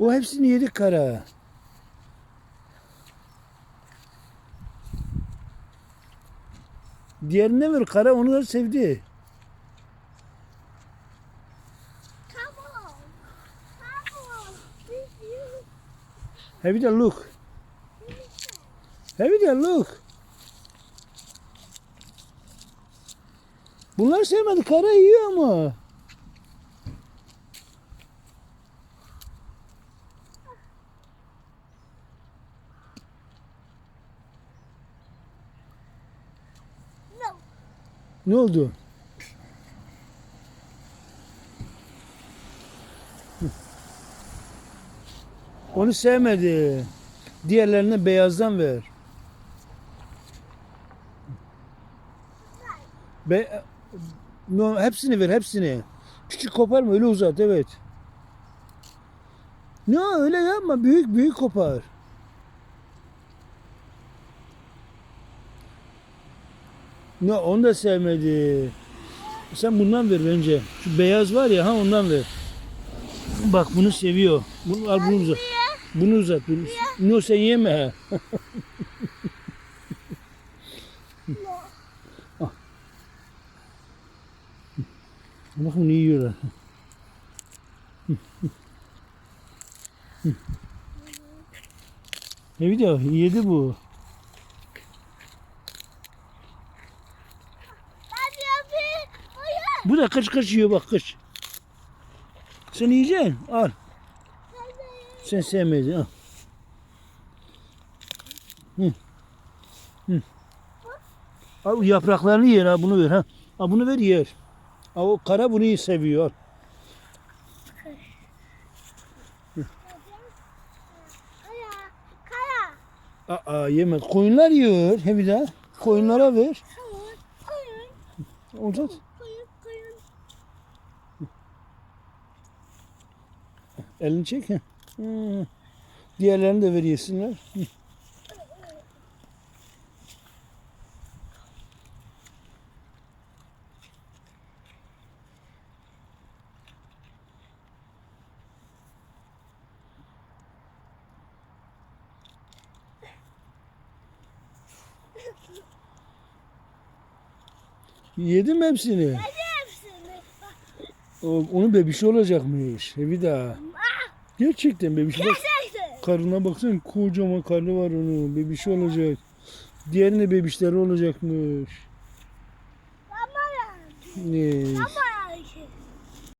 O hepsini yedik kara. Diğerine ver kara onu da sevdi. Have a look. Have a look. Bunlar sevmedi. Kara yiyor ama. No. Ne oldu? Onu sevmedi. Diğerlerine beyazdan ver. Be no, hepsini ver, hepsini. Küçük koparma, öyle uzat, evet. Ne öyle yapma, büyük büyük kopar. Ne onu da sevmedi. Sen bundan ver bence. Şu beyaz var ya ha ondan ver. Bak bunu seviyor. Bunu al bunu uzat. Bunu uzat. Bunu. No sen yeme. No. Bak bunu yiyorlar. Ne video? Yedi bu. Bu da kaç kaç yiyor bak kaç. Sen yiyeceksin. Al. Sen sevmedin. Al. Hı. Hı. Al yapraklarını yer ha bunu ver ha. Ha bunu ver yer. Ha, o kara bunu iyi seviyor. Kaya. Aa yemez. Koyunlar yiyor. He bir daha. Koyunlara ver. Koyun. Elini çek. He. Diğerlerini de ver yesinler. Hı. Yedim hepsini. Hadi hepsini. Onun bebişi olacakmış. He bir daha. Gerçekten bebişi. Bak, karnına baksana kocaman karnı var onun. Bebişi olacak. Diğerine bebişleri olacakmış. Ama Ne? ama